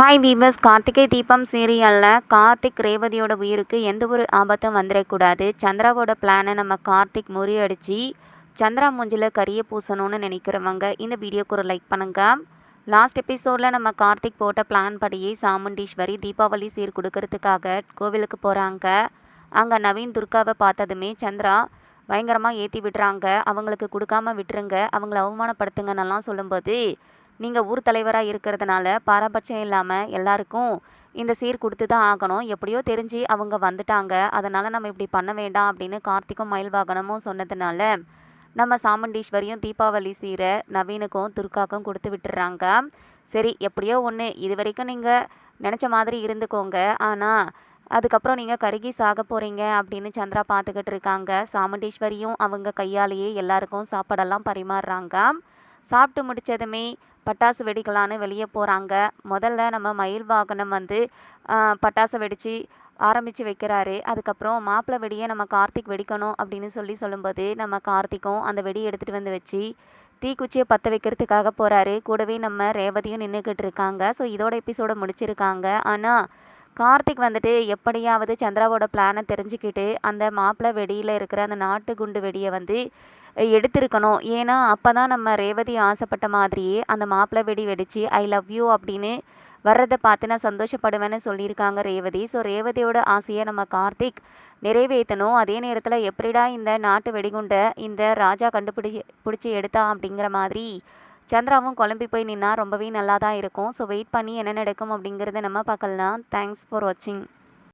Hi viewers Karthigai Deepam சீரியலில் கார்த்திக் ரேவதியோட உயிருக்கு எந்த ஒரு ஆபத்தும் வந்துடக்கூடாது சந்திராவோட பிளானை நம்ம கார்த்திக் முறியடிச்சு சந்திரா மூஞ்சில் கறியை பூசணும்னு நினைக்கிறவங்க இந்த வீடியோக்கு ஒரு லைக் பண்ணுங்கள் லாஸ்ட் எபிசோடில் நம்ம கார்த்திக் போட்ட பிளான் படியே சாமுண்டீஸ்வரி தீபாவளி சீர் கொடுக்கறதுக்காக கோவிலுக்கு போகிறாங்க அங்கே நவீன் துர்காவை பார்த்ததுமே சந்திரா பயங்கரமாக ஏற்றி விடுறாங்க. அவங்களுக்கு கொடுக்காம விட்டுருங்க. அவங்கள அவமானப்படுத்துங்கன்னெல்லாம் சொல்லும்போது நீங்கள் ஊர் தலைவராக இருக்கிறதுனால பாரபட்சம் இல்லாமல் எல்லாருக்கும் இந்த சீர் கொடுத்து தான் ஆகணும். எப்படியோ தெரிஞ்சு அவங்க வந்துட்டாங்க. அதனால் நம்ம இப்படி பண்ண வேண்டாம் அப்படின்னு கார்த்திக்கும் மயில் வாகனமும் சொன்னதுனால நம்ம சாமுண்டீஸ்வரியும் தீபாவளி சீரை நவீனுக்கும் துர்காக்கும் கொடுத்து விட்டுறாங்க. சரி எப்படியோ ஒன்று இது வரைக்கும் நீங்கள் நினச்ச மாதிரி இருந்துக்கோங்க. ஆனால் அதுக்கப்புறம் நீங்கள் கருகி சாக போகிறீங்க அப்படின்னு சந்திரா பார்த்துக்கிட்டு இருக்காங்க. சாமுண்டீஸ்வரியும் அவங்க கையாலேயே எல்லாருக்கும் சாப்பாடெல்லாம் பரிமாறுறாங்க. சாப்பிட்டு முடிச்சதுமே பட்டாசு வெடிக்கலான்னு வெளியே போகிறாங்க முதல்ல நம்ம மயில் வாகனம் வந்து பட்டாசு வெடித்து ஆரம்பித்து வைக்கிறாரு. அதுக்கப்புறம் மாப்பிள்ளை வெடியை நம்ம கார்த்திக் வெடிக்கணும் அப்படின்னு சொல்லி சொல்லும்போது நம்ம கார்த்திக்கும் அந்த வெடியை எடுத்துகிட்டு வந்து வச்சு தீக்குச்சியை பற்ற வைக்கிறதுக்காக போகிறாரு கூடவே நம்ம ரேவதியும் நின்றுக்கிட்டு இருக்காங்க. ஸோ இதோட எபிசோட முடிச்சிருக்காங்க. ஆனால் கார்த்திக் வந்துட்டு எப்படியாவது சந்திராவோட பிளானை தெரிஞ்சுக்கிட்டு அந்த மாப்பிள்ளை வெடியில் இருக்கிற அந்த நாட்டு குண்டு வெடியை வந்து எடுத்திருக்கணும். ஏன்னா அப்போ தான் நம்ம ரேவதி ஆசைப்பட்ட மாதிரியே அந்த மாப்பிள்ளை வெடி வெடித்து ஐ லவ் யூ அப்படின்னு வர்றதை பார்த்து நான் சந்தோஷப்படுவேன்னு சொல்லியிருக்காங்க ரேவதி. ஸோ ரேவதியோட ஆசையை நம்ம கார்த்திக் நிறைவேற்றணும். அதே நேரத்தில் எப்படிடா இந்த நாட்டு வெடிகுண்டை இந்த ராஜா கண்டுபிடி பிடிச்சி எடுத்தான் அப்படிங்கிற மாதிரி சந்திராவும் குழம்பி போய் நின்னா ரொம்பவே நல்லா தான் இருக்கும். ஸோ வெயிட் பண்ணி என்ன நடக்கும் அப்படிங்கிறத நம்ம பார்க்கலாம். தேங்க்ஸ் ஃபார் வாட்சிங்